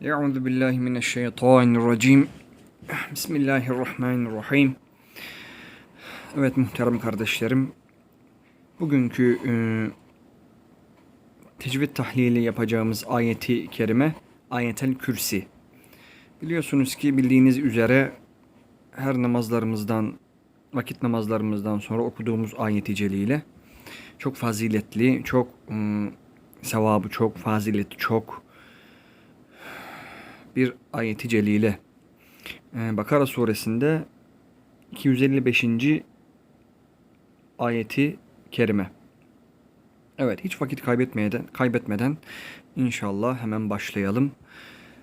Euzu billahi mineşşeytanirracim. Bismillahirrahmanirrahim. Evet muhterem kardeşlerim. Bugünkü e, tecvid tahlili yapacağımız ayeti kerime ayetel kürsi. Biliyorsunuz ki bildiğiniz üzere her namazlarımızdan vakit namazlarımızdan sonra okuduğumuz ayeti celile çok faziletli, çok ım, sevabı çok, fazileti çok bir ayeti celile. Ee, Bakara suresinde 255. ayeti kerime. Evet hiç vakit kaybetmeden, kaybetmeden inşallah hemen başlayalım.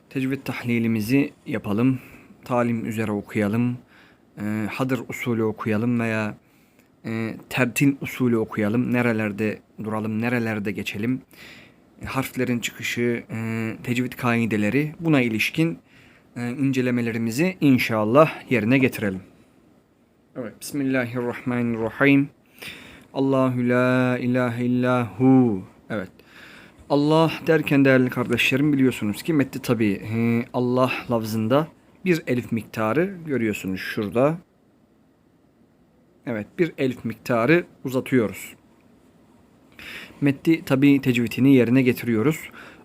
Tecvid tahlilimizi yapalım. Talim üzere okuyalım. Ee, hadır usulü okuyalım veya e, tertil usulü okuyalım. Nerelerde duralım, nerelerde geçelim. Harflerin çıkışı, e, tecvid kaideleri buna ilişkin e, incelemelerimizi inşallah yerine getirelim. Evet, Bismillahirrahmanirrahim. Allahu la ilahe illahu. Evet. Allah derken değerli kardeşlerim biliyorsunuz ki metni tabi e, Allah lafzında bir elif miktarı görüyorsunuz şurada. Evet bir elif miktarı uzatıyoruz. Metti tabi tecvidini yerine getiriyoruz.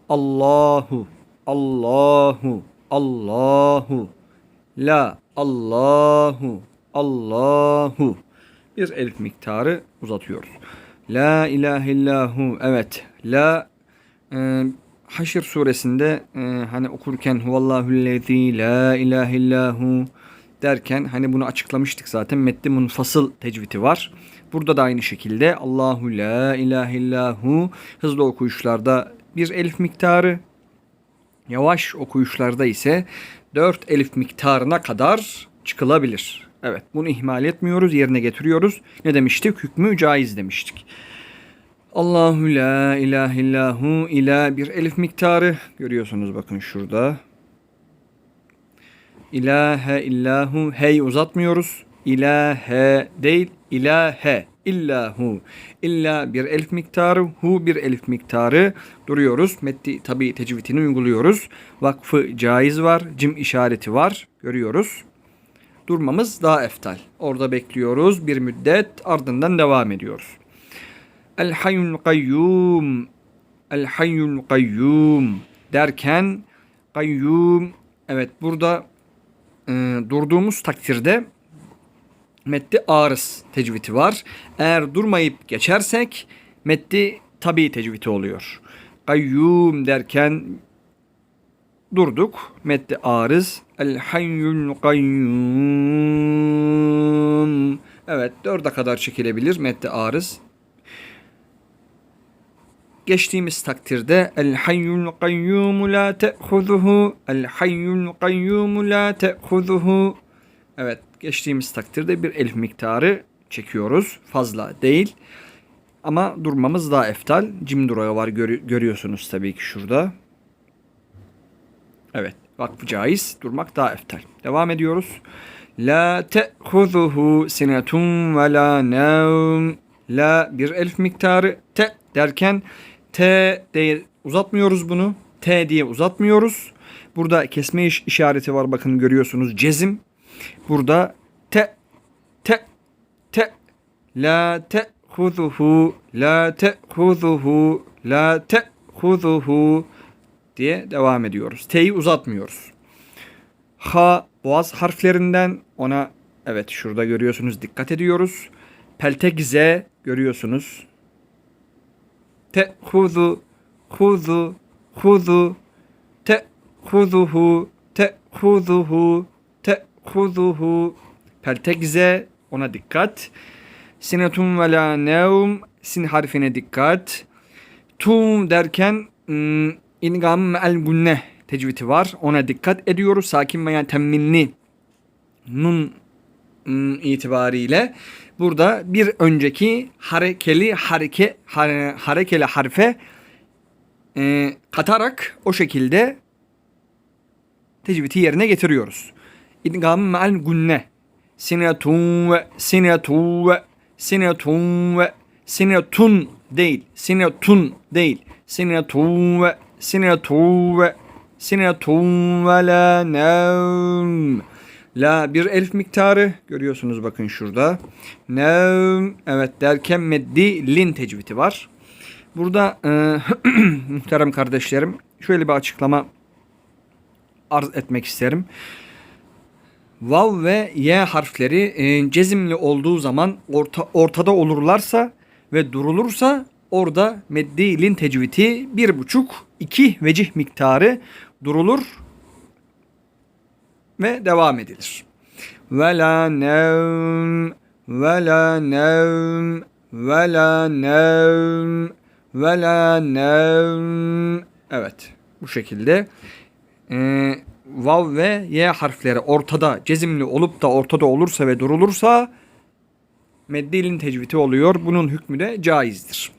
Allahu, Allahu, Allahu, La, Allahu, Allahu. Bir elif miktarı uzatıyoruz. La ilahe illahu. Evet. La e, Haşr suresinde e, hani okurken huvallahüllezî la ilahe illahu derken hani bunu açıklamıştık zaten. Metni munfasıl tecvidi var. Burada da aynı şekilde Allahu la ilahe illahu hızlı okuyuşlarda bir elif miktarı yavaş okuyuşlarda ise dört elif miktarına kadar çıkılabilir. Evet bunu ihmal etmiyoruz yerine getiriyoruz. Ne demiştik? Hükmü caiz demiştik. Allahu la ilahe illahu ila bir elif miktarı görüyorsunuz bakın şurada. İlahe illahu hey uzatmıyoruz. İlahe değil ilahe illahu. İlla bir elif miktarı, hu bir elif miktarı duruyoruz. Metti tabi tecvidini uyguluyoruz. Vakfı caiz var, cim işareti var görüyoruz. Durmamız daha eftal. Orada bekliyoruz bir müddet ardından devam ediyoruz. El hayyul kayyum El hayyul kayyum derken kayyum evet burada e, durduğumuz takdirde metti arız tecviti var. Eğer durmayıp geçersek metti tabi tecviti oluyor. Kayyum derken durduk. Metti arız. El hayyul kayyum. Evet dörde kadar çekilebilir metti arız. Geçtiğimiz takdirde El hayyul kayyum la te'huzuhu El hayyul kayyum la te'huzuhu Evet geçtiğimiz takdirde bir elif miktarı çekiyoruz. Fazla değil. Ama durmamız daha eftal. Cim var görü- görüyorsunuz tabii ki şurada. Evet vakfı caiz. Durmak daha eftal. Devam ediyoruz. La te'huzuhu sinetun ve la nevm. La bir elif miktarı. Te derken T diye uzatmıyoruz bunu. T diye uzatmıyoruz. Burada kesme iş işareti var bakın görüyorsunuz. Cezim. Burada te te te la te'huzuhu la te'huzuhu la te'huzuhu diye devam ediyoruz. T'yi uzatmıyoruz. Ha boğaz harflerinden ona evet şurada görüyorsunuz dikkat ediyoruz. Peltek Z görüyorsunuz. Te huzu huzu huzu te huzuhu te huzuhu te huzuhu peltek Z ona dikkat. Sinetun ve la nevm sin harfine dikkat. Tum derken ım, İngam el gunne tecvidi var. Ona dikkat ediyoruz. Sakin veya temminli nun ım, itibariyle burada bir önceki harekeli hareke hare, harekeli harfe e, katarak o şekilde tecvidi yerine getiriyoruz. İdgam ma'al gunne sinetun ve sinetun ve sinetun ve sinetun değil sinetun değil sinetun ve sinetun ve sinetun ve la nevm. La bir elif miktarı görüyorsunuz bakın şurada. Nevm evet derken meddi lin tecvidi var. Burada e, muhterem kardeşlerim şöyle bir açıklama arz etmek isterim. Vav ve y harfleri e, cezimli olduğu zaman orta, ortada olurlarsa ve durulursa orada meddi lin tecvidi bir buçuk iki vecih miktarı durulur ve devam edilir. Ve la nevm ve la nevm ve la nevm ve la nevm Evet bu şekilde e, vav ve y harfleri ortada cezimli olup da ortada olursa ve durulursa meddilin tecvidi oluyor. Bunun hükmü de caizdir.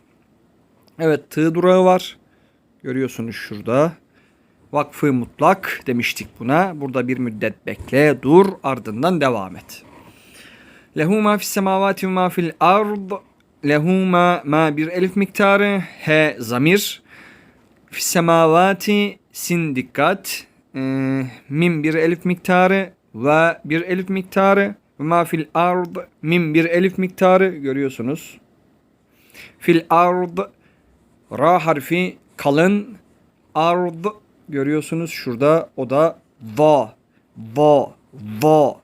Evet tığ durağı var. Görüyorsunuz şurada. Vakfı mutlak demiştik buna. Burada bir müddet bekle, dur, ardından devam et. Lehu ma fis semavati ma fil ard. Lehu ma, ma bir elif miktarı. He zamir. Fis semavati sin dikkat. Ee, mim bir elif miktarı. Ve bir elif miktarı. Ma fil ard. Mim bir elif miktarı. Görüyorsunuz. Fil ard. Ra harfi kalın. Ard görüyorsunuz şurada o da va va va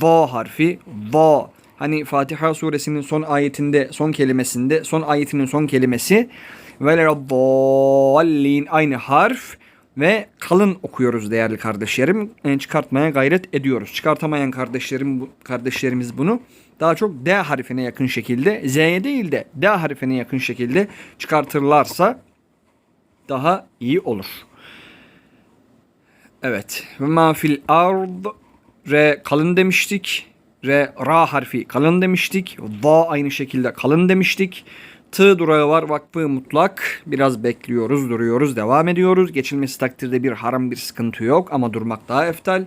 va harfi va hani Fatiha suresinin son ayetinde son kelimesinde son ayetinin son kelimesi ve aynı harf ve kalın okuyoruz değerli kardeşlerim. Yani çıkartmaya gayret ediyoruz. Çıkartamayan kardeşlerim kardeşlerimiz bunu daha çok D harfine yakın şekilde Z'ye değil de D harfine yakın şekilde çıkartırlarsa daha iyi olur. Evet. Ve ma fil ard re kalın demiştik. Re ra harfi kalın demiştik. Va aynı şekilde kalın demiştik. T durağı var vakfı mutlak. Biraz bekliyoruz, duruyoruz, devam ediyoruz. Geçilmesi takdirde bir haram bir sıkıntı yok ama durmak daha eftal.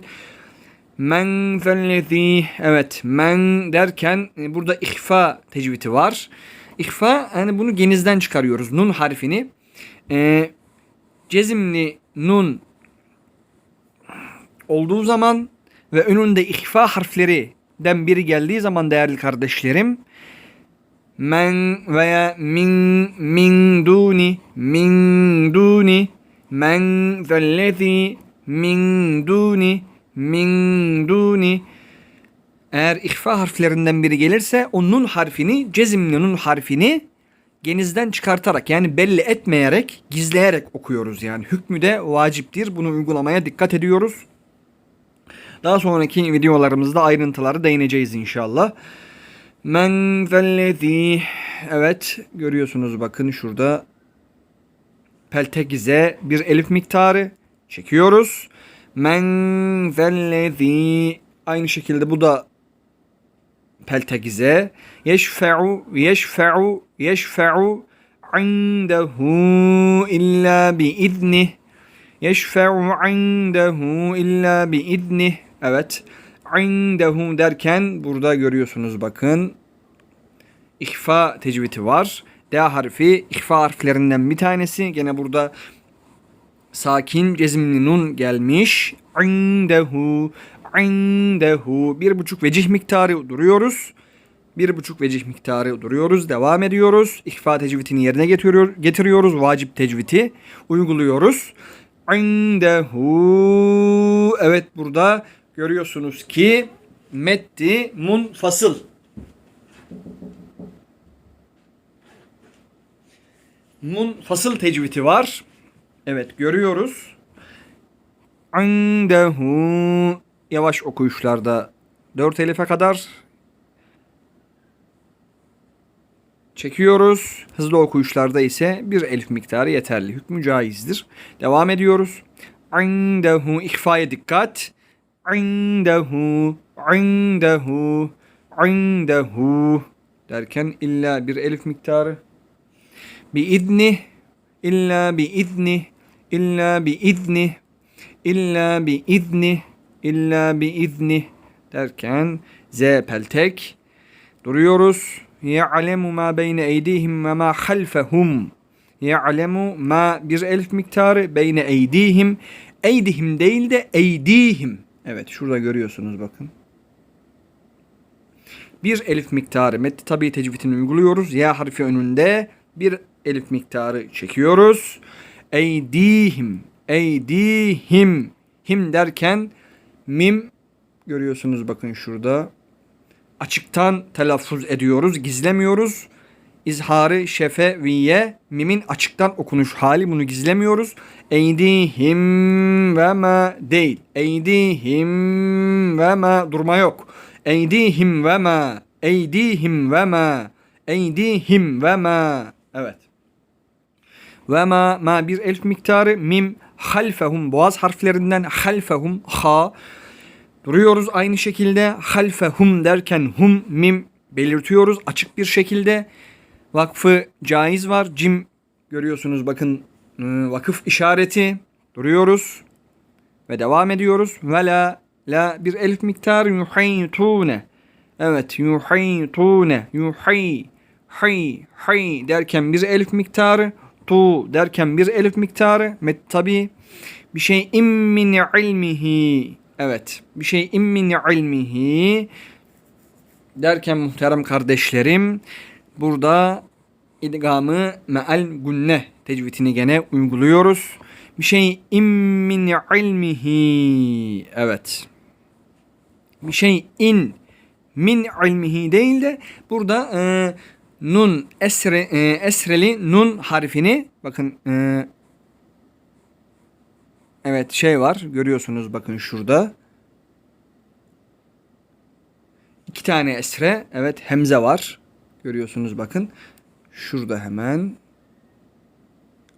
Men zellezi evet men derken e, burada ihfa tecvidi var. İhfa yani bunu genizden çıkarıyoruz. Nun harfini. E, cezimli nun olduğu zaman ve önünde ihfa harflerinden biri geldiği zaman değerli kardeşlerim men veya min min duni min duni men zellezi min duni min duni eğer ihfa harflerinden biri gelirse o nun harfini cezimli nun harfini genizden çıkartarak yani belli etmeyerek gizleyerek okuyoruz yani hükmü de vaciptir bunu uygulamaya dikkat ediyoruz. Daha sonraki videolarımızda ayrıntıları değineceğiz inşallah. Men zellezi Evet görüyorsunuz bakın şurada peltegize bir elif miktarı çekiyoruz. Men zellezi Aynı şekilde bu da peltegize. Yeşfe'u yeşfe'u yeşfe'u indehu illa bi idnih. Yeşfe'u indehu illa bi idnih. Evet. İndehu derken burada görüyorsunuz bakın. İhfa tecvidi var. D harfi ihfa harflerinden bir tanesi. Gene burada sakin cezimli nun gelmiş. İndehu indehu bir buçuk vecih miktarı duruyoruz. Bir buçuk vecih miktarı duruyoruz. Devam ediyoruz. İhfa tecvidini yerine getiriyor, getiriyoruz. Vacip tecvidi uyguluyoruz. İndehu evet burada görüyorsunuz ki metti munfasıl. Munfasıl tecvidi var. Evet görüyoruz. İndehu yavaş okuyuşlarda dört elife kadar çekiyoruz. Hızlı okuyuşlarda ise bir elif miktarı yeterli. Hükmü caizdir. Devam ediyoruz. İndehu ihfaya dikkat. İndehu indehu indehu derken illa bir elif miktarı. Bi idni illa bi idni illa bi idni illa bi idni illa bi izni derken z peltek duruyoruz. Ya'lemu ma beyne eydihim ve ma halfehum. Ya'lemu ma bir elf miktarı beyne eydihim Eydihim değil de eydihim. Evet şurada görüyorsunuz bakın. Bir elif miktarı metni tabi tecvidini uyguluyoruz. Ya harfi önünde bir elif miktarı çekiyoruz. Eydihim, eydihim. Him derken mim görüyorsunuz bakın şurada. Açıktan telaffuz ediyoruz, gizlemiyoruz. İzharı şefeviye mimin açıktan okunuş hali bunu gizlemiyoruz. Eydihim ve ma değil. Eydihim ve ma durma yok. Eydihim ve ma. Eydihim ve ma. Eydihim ve ma. Evet. Ve ma ma bir elf miktarı mim halfehum boğaz harflerinden halfehum ha duruyoruz aynı şekilde halfehum derken hum mim belirtiyoruz açık bir şekilde vakfı caiz var. Cim görüyorsunuz bakın ıı, vakıf işareti. Duruyoruz ve devam ediyoruz. Ve la la bir elif miktarı yuhaytune. Evet yuhaytune yuhay hay hay derken bir elif miktarı tu derken bir elif miktarı. Met tabi bir şey min ilmihi. Evet bir şey min ilmihi derken muhterem kardeşlerim burada idgamı meal gunne tecvidini gene uyguluyoruz. Bir şey min ilmihi evet. Bir şey in min ilmihi değil de burada e, nun esre, e, esreli nun harfini bakın e, evet şey var görüyorsunuz bakın şurada. İki tane esre evet hemze var görüyorsunuz bakın. Şurada hemen.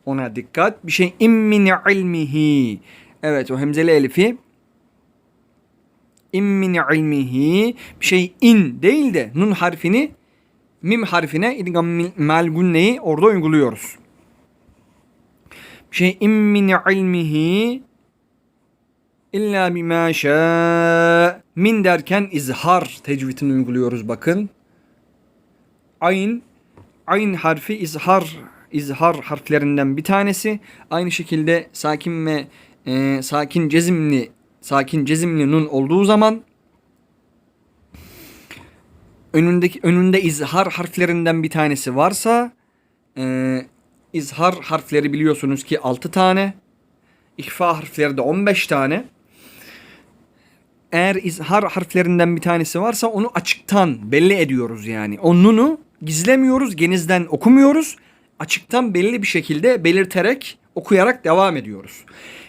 Ona dikkat. Bir şey min ilmihi evet o hemzeli elifi. İn min ilmihi bir şey in değil de nun harfini mim harfine idgam mal gunneyi orada uyguluyoruz. Bir şey in min ilmihi illa bima şa min derken izhar tecvidini uyguluyoruz bakın. Ayn ayn harfi izhar izhar harflerinden bir tanesi. Aynı şekilde sakin ve e, sakin cezimli sakin cezimli nun olduğu zaman önündeki önünde izhar harflerinden bir tanesi varsa e, izhar harfleri biliyorsunuz ki 6 tane. İhfa harfleri de 15 tane. Eğer izhar harflerinden bir tanesi varsa onu açıktan belli ediyoruz yani. O nunu gizlemiyoruz, genizden okumuyoruz. Açıktan belli bir şekilde belirterek, okuyarak devam ediyoruz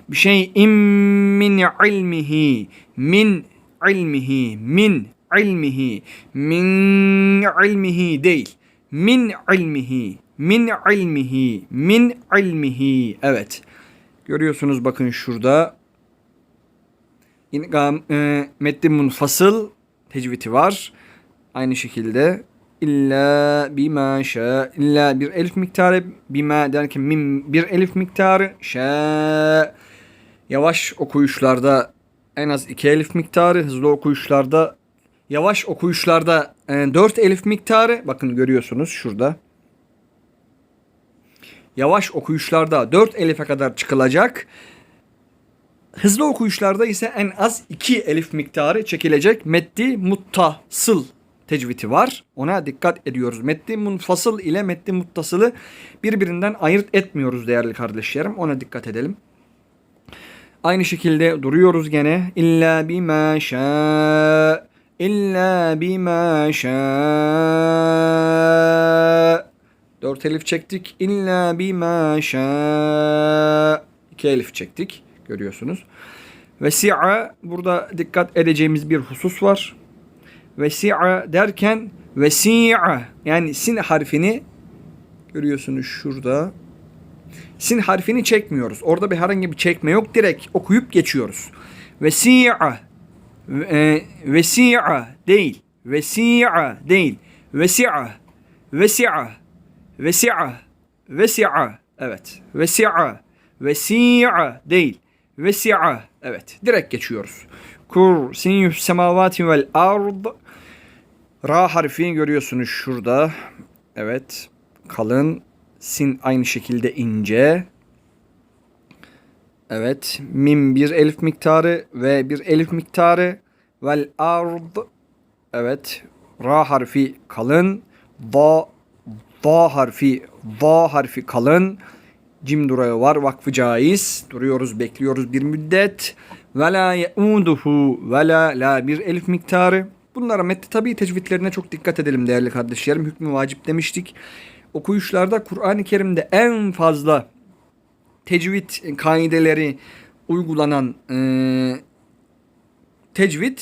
bir şey min ilmihi min ilmihi min ilmihi min ilmihi değil min ilmihi min ilmihi min ilmihi evet görüyorsunuz bakın şurada e, metni munfasıl tecviti var. Aynı şekilde illa bima şa illa bir elif miktarı bima derken min bir elif miktarı şa Yavaş okuyuşlarda en az iki elif miktarı, hızlı okuyuşlarda yavaş okuyuşlarda e, 4 elif miktarı bakın görüyorsunuz şurada. Yavaş okuyuşlarda 4 elife kadar çıkılacak. Hızlı okuyuşlarda ise en az 2 elif miktarı çekilecek. Meddi muttasıl tecviti var. Ona dikkat ediyoruz. Meddi munfasıl ile meddi muttasılı birbirinden ayırt etmiyoruz değerli kardeşlerim. Ona dikkat edelim. Aynı şekilde duruyoruz gene. İlla bima şa İlla bima şa Dört elif çektik. İlla bima şa İki elif çektik. Görüyorsunuz. Vesi'a burada dikkat edeceğimiz bir husus var. Vesi'a derken vesi'a yani sin harfini görüyorsunuz şurada sin harfini çekmiyoruz. Orada bir herhangi bir çekme yok. Direkt okuyup geçiyoruz. Vesi'a e, vesi'a değil. Vesi'a değil. Vesi'a vesi'a vesi'a vesi'a evet. Vesi'a vesi'a değil. Vesi'a evet. Direkt geçiyoruz. Kursiyyus semavati vel ard Ra harfini görüyorsunuz şurada. Evet. Kalın Sin aynı şekilde ince. Evet. Mim bir elif miktarı ve bir elif miktarı. Vel ard. Evet. Ra harfi kalın. Va Va harfi Va harfi kalın. Cim durağı var. Vakfı caiz. Duruyoruz, bekliyoruz bir müddet. Ve la yeuduhu ve la la bir elif miktarı. Bunlara metni tabi tecvidlerine çok dikkat edelim değerli kardeşlerim. Hükmü vacip demiştik. Okuyuşlarda Kur'an-ı Kerim'de en fazla tecvid kaideleri uygulanan e, tecvid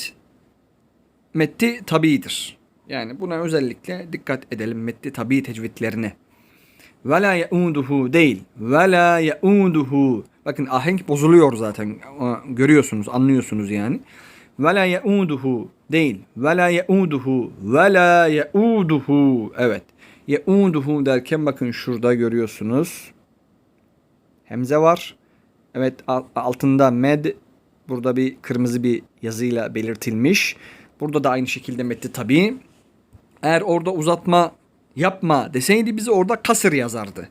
metti tabidir. Yani buna özellikle dikkat edelim metti tabi tecvidlerine. Ve la yauduhu değil. Ve la yauduhu. Bakın ahenk bozuluyor zaten. Görüyorsunuz, anlıyorsunuz yani. Ve la yauduhu değil. Ve la yauduhu. Ve la yauduhu. Evet. Yauduhu derken bakın şurada görüyorsunuz. Hemze var. Evet altında med burada bir kırmızı bir yazıyla belirtilmiş. Burada da aynı şekilde metti tabi. Eğer orada uzatma yapma deseydi bize orada kasır yazardı.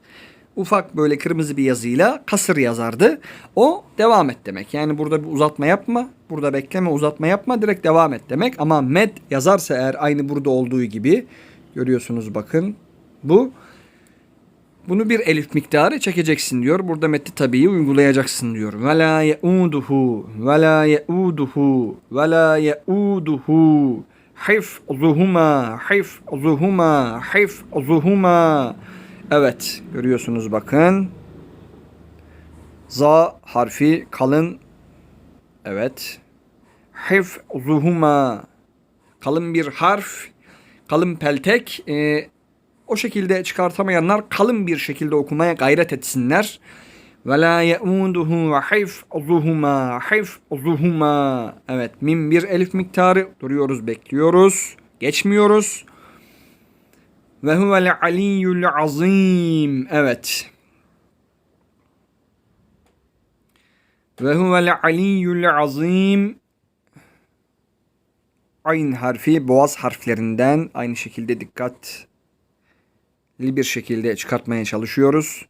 Ufak böyle kırmızı bir yazıyla kasır yazardı. O devam et demek. Yani burada bir uzatma yapma, burada bekleme uzatma yapma direkt devam et demek. Ama med yazarsa eğer aynı burada olduğu gibi görüyorsunuz bakın bu. Bunu bir elif miktarı çekeceksin diyor. Burada metni tabii uygulayacaksın diyor. Ve la yeuduhu ve la yeuduhu ve la yeuduhu hifzuhuma hifzuhuma hifzuhuma Evet görüyorsunuz bakın. Za harfi kalın. Evet. Hifzuhuma kalın bir harf. Kalın peltek. E, o şekilde çıkartamayanlar kalın bir şekilde okumaya gayret etsinler. Ve la ye'uduhu ve hifzuhuma hifzuhuma. Evet mim bir elif miktarı. Duruyoruz bekliyoruz. Geçmiyoruz. Ve huvel aliyyul azim. Evet. Ve huvel aliyyul azim. Aynı harfi boğaz harflerinden aynı şekilde dikkatli bir şekilde çıkartmaya çalışıyoruz.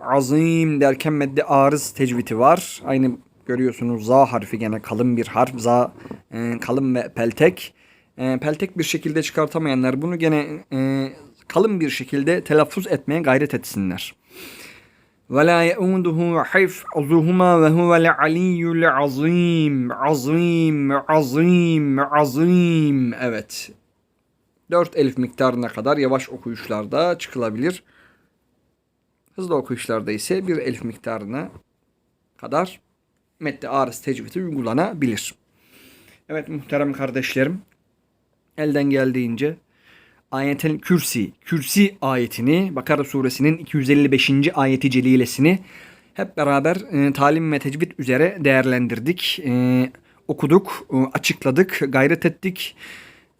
Azim derken medde arız tecviti var. Aynı görüyorsunuz za harfi gene kalın bir harf. Za e, kalın ve peltek. E, peltek bir şekilde çıkartamayanlar bunu gene e, kalın bir şekilde telaffuz etmeye gayret etsinler. La yeuduhu hifzuhuma ve huvel aliyyul azim. Azim, azim. Evet. Dört elif miktarına kadar yavaş okuyuşlarda çıkılabilir. Hızlı okuyuşlarda ise bir elif miktarına kadar metni arız tecvidi uygulanabilir. Evet muhterem kardeşlerim elden geldiğince ayetel kürsi, kürsi ayetini Bakara suresinin 255. ayeti celilesini hep beraber e, talim ve tecvid üzere değerlendirdik. E, okuduk, e, açıkladık, gayret ettik.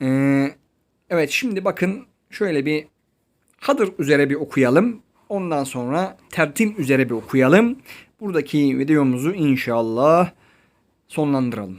E, evet şimdi bakın şöyle bir Hadır üzere bir okuyalım. Ondan sonra tertil üzere bir okuyalım. Buradaki videomuzu inşallah sonlandıralım.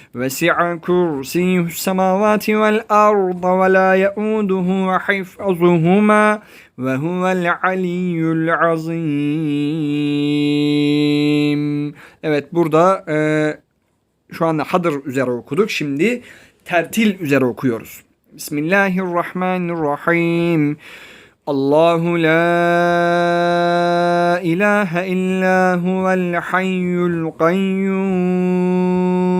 وسع كرسيه السماوات والأرض ولا يؤوده حفظهما وهو العلي العظيم Evet burada e, şu anda Hadır üzere okuduk. Şimdi tertil üzere okuyoruz. Bismillahirrahmanirrahim. Allahu la ilahe illa huvel hayyul kayyum.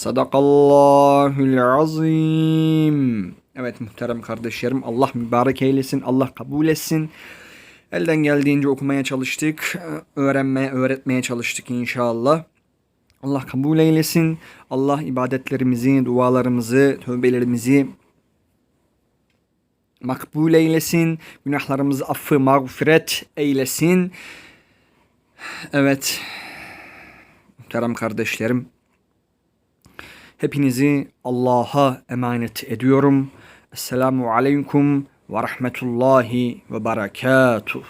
Sadakallahul azim. Evet muhterem kardeşlerim Allah mübarek eylesin. Allah kabul etsin. Elden geldiğince okumaya çalıştık. Öğrenmeye, öğretmeye çalıştık inşallah. Allah kabul eylesin. Allah ibadetlerimizi, dualarımızı, tövbelerimizi makbul eylesin. Günahlarımızı affı, mağfiret eylesin. Evet. Muhterem kardeşlerim. Hepinizi Allah'a emanet ediyorum. Esselamu aleyküm ve rahmetullahi ve berekatuhu.